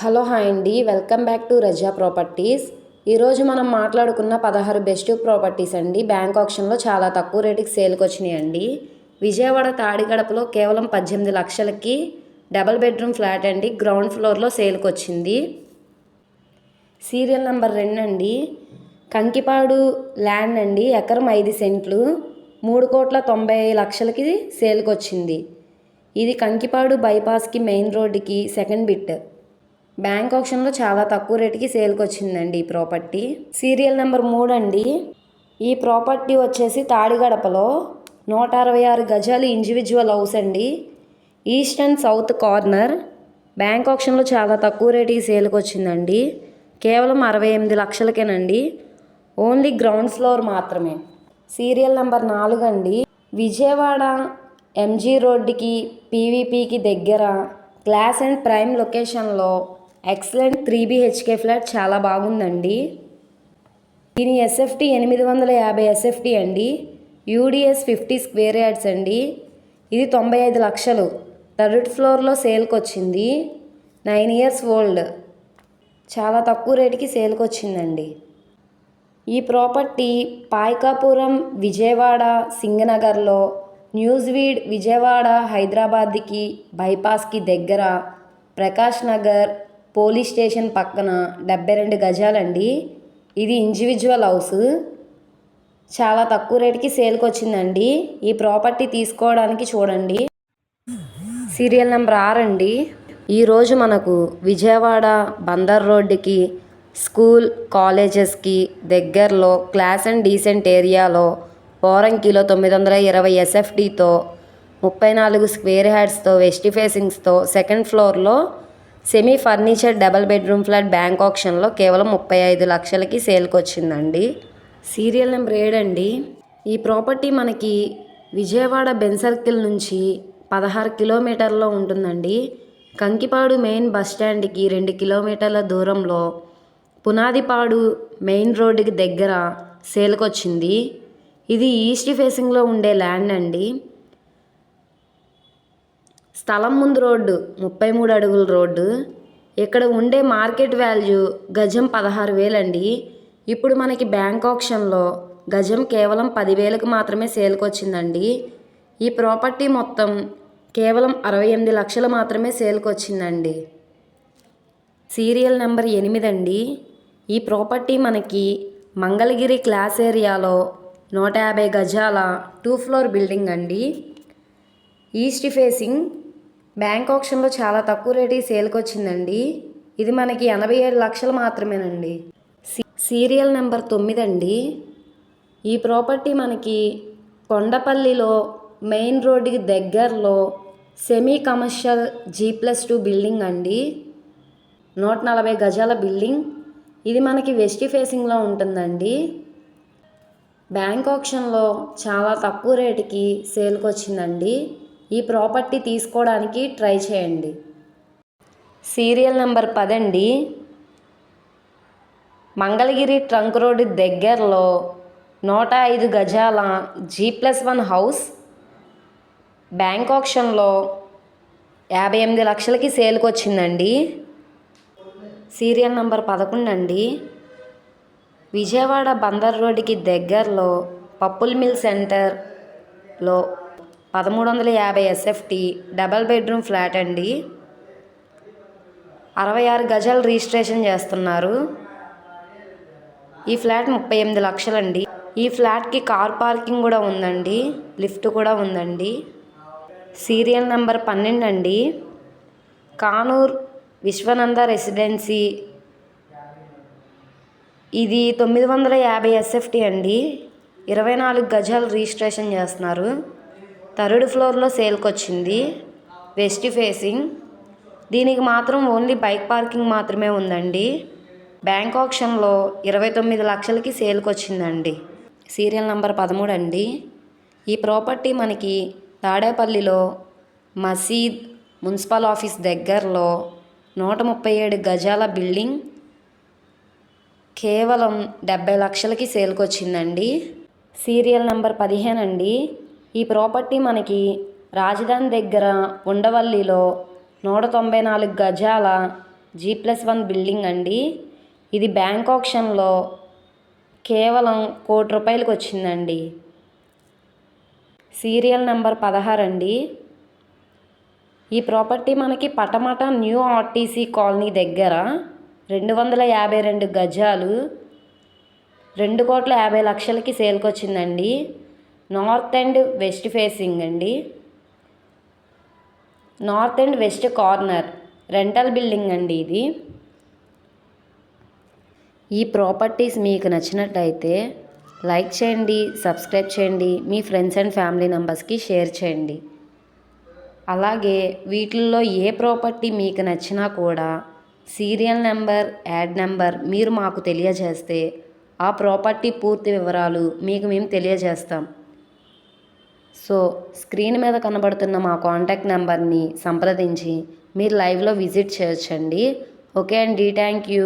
Hello hi అండి. Welcome back to Raza properties. ఈరోజు మనం మాట్లాడుకున్న పదహారు బెస్ట్ ప్రాపర్టీస్ అండి. బ్యాంక్ ఆప్షన్లో చాలా తక్కువ రేటుకి సేల్కి వచ్చినాయండి. అండి విజయవాడ తాడిగడపలో కేవలం పద్దెనిమిది లక్షలకి డబల్ బెడ్రూమ్ ఫ్లాట్ అండి. గ్రౌండ్ ఫ్లోర్లో సేల్కి వచ్చింది. సీరియల్ నెంబర్ రెండు అండి. కంకిపాడు ల్యాండ్ అండి. ఎకరం ఐదు సెంట్లు. మూడు కోట్ల తొంభై లక్షలకి సేల్కి వచ్చింది. ఇది కంకిపాడు బైపాస్కి మెయిన్ రోడ్డుకి సెకండ్ బిట్. బ్యాంక్ ఆప్షన్లో చాలా తక్కువ రేటుకి సేల్కి వచ్చిందండి ఈ ప్రాపర్టీ. సీరియల్ నెంబర్ మూడు అండి. ఈ ప్రాపర్టీ వచ్చేసి తాడిగడపలో నూట అరవై ఆరు గజాలు ఇండివిజువల్ హౌస్ అండి. East and south corner. Bank ఆప్షన్లో చాలా తక్కువ రేటుకి సేల్కి వచ్చిందండి కేవలం అరవై ఎనిమిది లక్షలకేనండి. ఓన్లీ గ్రౌండ్ ఫ్లోర్ మాత్రమే. సీరియల్ నెంబర్ నాలుగు అండి. విజయవాడ ఎంజీ రోడ్డుకి పీవీపీకి దగ్గర క్లాస్ అండ్ ప్రైమ్ లొకేషన్లో ఎక్సలెంట్ త్రీ బిహెచ్కే ఫ్లాట్ చాలా బాగుందండి. దీని ఎస్ఎఫ్టీ ఎనిమిది వందల యాభై ఎస్ఎఫ్టీ అండి. యూడిఎస్ ఫిఫ్టీ స్క్వేర్ యార్డ్స్ అండి. ఇది తొంభై ఐదు లక్షలు. థర్డ్ ఫ్లోర్లో సేల్కి వచ్చింది. నైన్ ఇయర్స్ ఓల్డ్ చాలా తక్కువ రేటుకి సేల్కి వచ్చిందండి. ఈ ప్రాపర్టీ పాయకాపురం విజయవాడ సింగనగర్లో న్యూస్వీడ్ విజయవాడ హైదరాబాద్కి బైపాస్కి దగ్గర ప్రకాష్ నగర్ పోలీస్ స్టేషన్ పక్కన డెబ్బై రెండు గజాలండి. ఇది ఇండివిజువల్ హౌస్. చాలా తక్కువ రేటుకి సేల్కి వచ్చిందండి ఈ ప్రాపర్టీ తీసుకోవడానికి చూడండి. సీరియల్ నెంబర్ ఆరు అండి ఈరోజు మనకు విజయవాడ బందర్ రోడ్డుకి స్కూల్ కాలేజెస్కి దగ్గరలో క్లాస్ అండ్ డీసెంట్ ఏరియాలో పోరంకిలో తొమ్మిది వందల ఇరవై ఎస్ఎఫ్టీతో ముప్పై నాలుగు స్క్వేర్ హ్యాడ్స్తో వెస్ట్ ఫేసింగ్స్తో సెకండ్ ఫ్లోర్లో semi furniture double bedroom flat bank ఆప్షన్లో కేవలం ముప్పై ఐదు లక్షలకి సేల్కి వచ్చిందండి సీరియల్ నెంబర్ ఏడండి ఈ ప్రాపర్టీ మనకి విజయవాడ బెన్ సర్కిల్ నుంచి పదహారు కిలోమీటర్లో ఉంటుందండి. కంకిపాడు మెయిన్ బస్ స్టాండ్కి రెండు కిలోమీటర్ల దూరంలో పునాదిపాడు మెయిన్ రోడ్డుకి దగ్గర సేల్కొచ్చింది. ఇది ఈస్ట్ ఫేసింగ్లో ఉండే ల్యాండ్ అండి. స్థలం ముందు రోడ్డు ముప్పై మూడు అడుగుల రోడ్డు. ఇక్కడ ఉండే మార్కెట్ వాల్యూ గజం పదహారు వేలండి. ఇప్పుడు మనకి బ్యాంక్ ఆప్షన్లో గజం కేవలం పదివేలకు మాత్రమే సేల్కి వచ్చిందండి ఈ ప్రాపర్టీ మొత్తం కేవలం అరవై ఎనిమిది లక్షలు మాత్రమే సేల్కి వచ్చిందండి సీరియల్ నెంబర్ ఎనిమిది అండి ఈ ప్రాపర్టీ మనకి మంగళగిరి క్లాస్ ఏరియాలో నూట యాభై గజాల టూ ఫ్లోర్ బిల్డింగ్ అండి. ఈస్ట్ ఫేసింగ్ బ్యాంక్ ఆప్షన్లో చాలా తక్కువ రేటుకి సేల్కి వచ్చిందండి. ఇది మనకి ఎనభై ఏడు లక్షలు మాత్రమేనండి. సీరియల్ నెంబర్ తొమ్మిది అండి ఈ ప్రాపర్టీ మనకి కొండపల్లిలో మెయిన్ రోడ్డుకి దగ్గరలో semi commercial G plus two building అండి. నూట నలభై గజాల బిల్డింగ్. ఇది మనకి వెస్ట్ ఫేసింగ్లో ఉంటుందండి. బ్యాంక్ ఆప్షన్లో చాలా తక్కువ రేటుకి సేల్కి వచ్చిందండి. ఈ ప్రాపర్టీ తీసుకోవడానికి ట్రై చేయండి. సీరియల్ నెంబర్ పదండి. మంగళగిరి ట్రంక్ రోడ్డు దగ్గరలో నూట ఐదు గజాల G plus one house bank ఆప్షన్లో యాభై ఎనిమిది లక్షలకి సేల్కి వచ్చిందండి. సీరియల్ నెంబర్ పదకొండు అండి విజయవాడ బందర్ రోడ్డుకి దగ్గరలో పప్పుల్ మిల్ సెంటర్లో పదమూడు వందల యాభై ఎస్ఎఫ్టీ డబల్ బెడ్రూమ్ ఫ్లాట్ అండి. అరవై ఆరు గజాలు రిజిస్ట్రేషన్ చేస్తున్నారు. ఈ ఫ్లాట్ ముప్పై ఎనిమిది లక్షలండి. ఈ ఫ్లాట్కి కార్ పార్కింగ్ కూడా ఉందండి. లిఫ్ట్ కూడా ఉందండి. సీరియల్ నెంబర్ పన్నెండు అండి. కానూర్ విశ్వనంద రెసిడెన్సీ. ఇది తొమ్మిది వందల యాభై ఎస్ఎఫ్టీ అండి. ఇరవై నాలుగు గజాలు రిజిస్ట్రేషన్ చేస్తున్నారు. థర్డ్ ఫ్లోర్లో సేల్కి వచ్చింది వెస్ట్ ఫేసింగ్. దీనికి మాత్రం ఓన్లీ బైక్ పార్కింగ్ మాత్రమే ఉందండి. బ్యాంక్ ఆప్షన్లో ఇరవై తొమ్మిది లక్షలకి సేల్కి వచ్చిందండి సీరియల్ నంబర్ పదమూడు అండి. ఈ ప్రాపర్టీ మనకి తాడేపల్లిలో మసీద్ మున్సిపల్ ఆఫీస్ దగ్గరలో నూట ముప్పై ఏడు గజాల బిల్డింగ్ కేవలం డెబ్బై లక్షలకి సేల్కి వచ్చిందండి సీరియల్ నెంబర్ పదిహేను అండి. ఈ ప్రాపర్టీ మనకి రాజధాని దగ్గర ఉండవల్లిలో నూట తొంభై నాలుగు గజాల జీ ప్లస్ వన్ బిల్డింగ్ అండి. ఇది బ్యాంక్ ఆప్షన్లో కేవలం కోటి రూపాయలకు వచ్చిందండి. సీరియల్ నెంబర్ పదహారు అండి. ఈ ప్రాపర్టీ మనకి పటమట న్యూ ఆర్టీసీ కాలనీ దగ్గర రెండు వందల యాభై రెండు గజాలు రెండు కోట్ల యాభై లక్షలకి సేల్కొచ్చిందండి. నార్త్ అండ్ వెస్ట్ ఫేసింగ్ అండి. North and west corner rental building అండి ఇది. ఈ ప్రాపర్టీస్ మీకు నచ్చినట్టయితే లైక్ చేయండి సబ్స్క్రైబ్ చేయండి మీ ఫ్రెండ్స్ అండ్ ఫ్యామిలీ మెంబర్స్కి షేర్ చేయండి. అలాగే వీటిల్లో ఏ ప్రాపర్టీ మీకు నచ్చినా కూడా సీరియల్ నెంబర్ యాడ్ నెంబర్ మీరు మాకు తెలియజేస్తే ఆ ప్రాపర్టీ పూర్తి వివరాలు మీకు మేము తెలియజేస్తాం. సో స్క్రీన్ మీద కనబడుతున్న మా కాంటాక్ట్ నెంబర్ని సంప్రదించి మీరు లైవ్లో విజిట్ చేయొచ్చండి. ఓకే అండి థ్యాంక్ యూ.